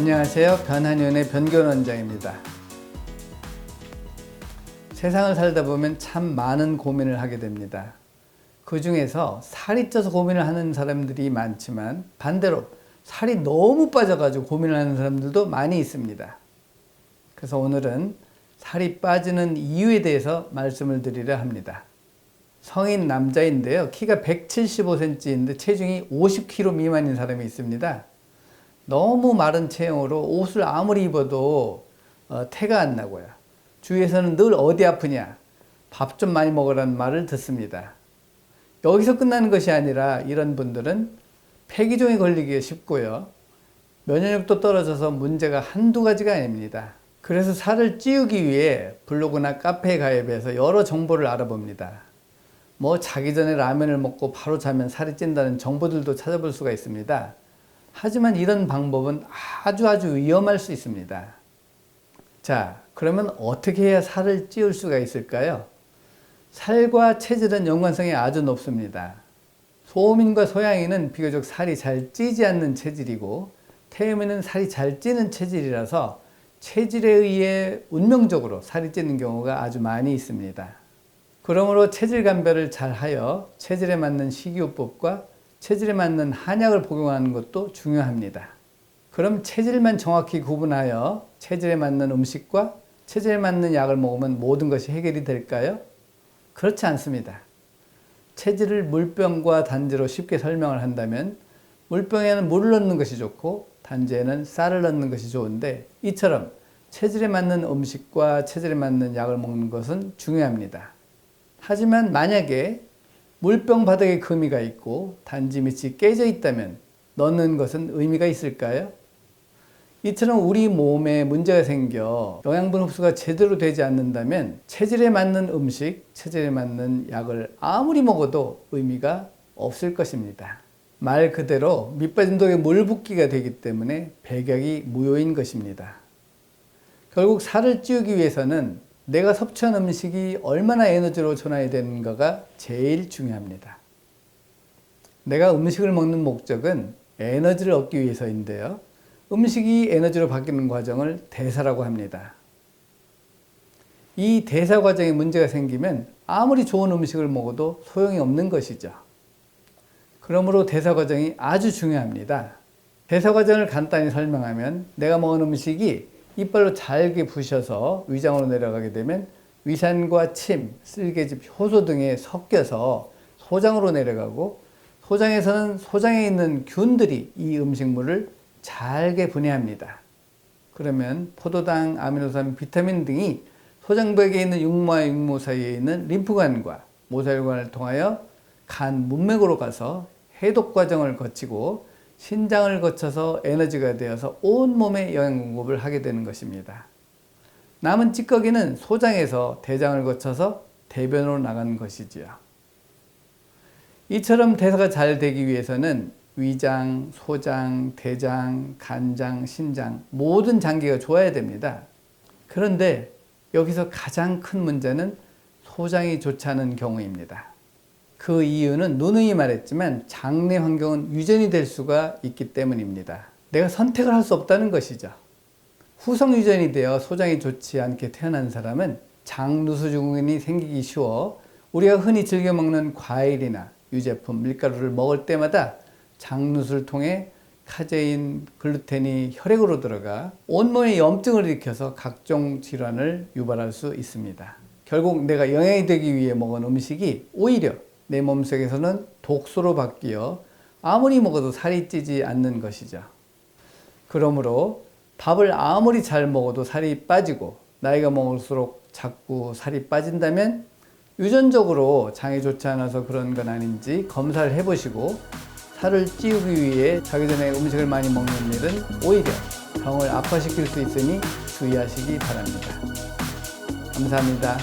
안녕하세요. 변한윤의 변견 원장입니다. 세상을 살다 보면 참 많은 고민을 하게 됩니다. 그 중에서 살이 쪄서 고민을 하는 사람들이 많지만 반대로 살이 너무 빠져가지고 고민을 하는 사람들도 많이 있습니다. 그래서 오늘은 살이 빠지는 이유에 대해서 말씀을 드리려 합니다. 성인 남자인데요. 키가 175cm인데 체중이 50kg 미만인 사람이 있습니다. 너무 마른 체형으로 옷을 아무리 입어도 어, 태가 안 나고요. 주위에서는 늘 어디 아프냐, 밥 좀 많이 먹으라는 말을 듣습니다. 여기서 끝나는 것이 아니라 이런 분들은 폐기종에 걸리기가 쉽고요. 면역력도 떨어져서 문제가 한두 가지가 아닙니다. 그래서 살을 찌우기 위해 블로그나 카페에 가입해서 여러 정보를 알아봅니다. 뭐 자기 전에 라면을 먹고 바로 자면 살이 찐다는 정보들도 찾아볼 수가 있습니다. 하지만 이런 방법은 아주 아주 위험할 수 있습니다. 자, 그러면 어떻게 해야 살을 찌울 수가 있을까요? 살과 체질은 연관성이 아주 높습니다. 소민과 소양이는 비교적 살이 잘 찌지 않는 체질이고 태음이는 살이 잘 찌는 체질이라서 체질에 의해 운명적으로 살이 찌는 경우가 아주 많이 있습니다. 그러므로 체질 감별을 잘 하여 체질에 맞는 식이요법과 체질에 맞는 한약을 복용하는 것도 중요합니다. 그럼 체질만 정확히 구분하여 체질에 맞는 음식과 체질에 맞는 약을 먹으면 모든 것이 해결이 될까요? 그렇지 않습니다. 체질을 물병과 단지로 쉽게 설명을 한다면 물병에는 물을 넣는 것이 좋고 단지에는 쌀을 넣는 것이 좋은데 이처럼 체질에 맞는 음식과 체질에 맞는 약을 먹는 것은 중요합니다. 하지만 만약에 물병 바닥에 금이가 있고 단지 밑이 깨져 있다면 넣는 것은 의미가 있을까요? 이처럼 우리 몸에 문제가 생겨 영양분 흡수가 제대로 되지 않는다면 체질에 맞는 음식, 체질에 맞는 약을 아무리 먹어도 의미가 없을 것입니다. 말 그대로 밑빠진 독에 물 붓기가 되기 때문에 백약이 무효인 것입니다. 결국 살을 찌우기 위해서는 내가 섭취한 음식이 얼마나 에너지로 전환이 되는가가 제일 중요합니다. 내가 음식을 먹는 목적은 에너지를 얻기 위해서인데요. 음식이 에너지로 바뀌는 과정을 대사라고 합니다. 이 대사 과정에 문제가 생기면 아무리 좋은 음식을 먹어도 소용이 없는 것이죠. 그러므로 대사 과정이 아주 중요합니다. 대사 과정을 간단히 설명하면 내가 먹은 음식이 이빨로 잘게 부셔서 위장으로 내려가게 되면 위산과 침, 쓸개즙, 효소 등에 섞여서 소장으로 내려가고 소장에서는 소장에 있는 균들이 이 음식물을 잘게 분해합니다. 그러면 포도당, 아미노산, 비타민 등이 소장벽에 있는 육모와 육모 사이에 있는 림프관과 모세혈관을 통하여 간 문맥으로 가서 해독 과정을 거치고 신장을 거쳐서 에너지가 되어서 온 몸에 영양 공급을 하게 되는 것입니다. 남은 찌꺼기는 소장에서 대장을 거쳐서 대변으로 나가는 것이지요. 이처럼 대사가 잘 되기 위해서는 위장, 소장, 대장, 간장, 신장 모든 장기가 좋아야 됩니다. 그런데 여기서 가장 큰 문제는 소장이 좋지 않은 경우입니다. 그 이유는 누누이 말했지만 장내 환경은 유전이 될 수가 있기 때문입니다. 내가 선택을 할 수 없다는 것이죠. 후성 유전이 되어 소장이 좋지 않게 태어난 사람은 장누수 증후군이 생기기 쉬워 우리가 흔히 즐겨 먹는 과일이나 유제품, 밀가루를 먹을 때마다 장누수를 통해 카제인, 글루텐이 혈액으로 들어가 온몸에 염증을 일으켜서 각종 질환을 유발할 수 있습니다. 결국 내가 영양이 되기 위해 먹은 음식이 오히려 내 몸속에서는 독소로 바뀌어 아무리 먹어도 살이 찌지 않는 것이죠. 그러므로 밥을 아무리 잘 먹어도 살이 빠지고 나이가 먹을수록 자꾸 살이 빠진다면 유전적으로 장이 좋지 않아서 그런 건 아닌지 검사를 해보시고 살을 찌우기 위해 자기 전에 음식을 많이 먹는 일은 오히려 병을 악화시킬 수 있으니 주의하시기 바랍니다. 감사합니다.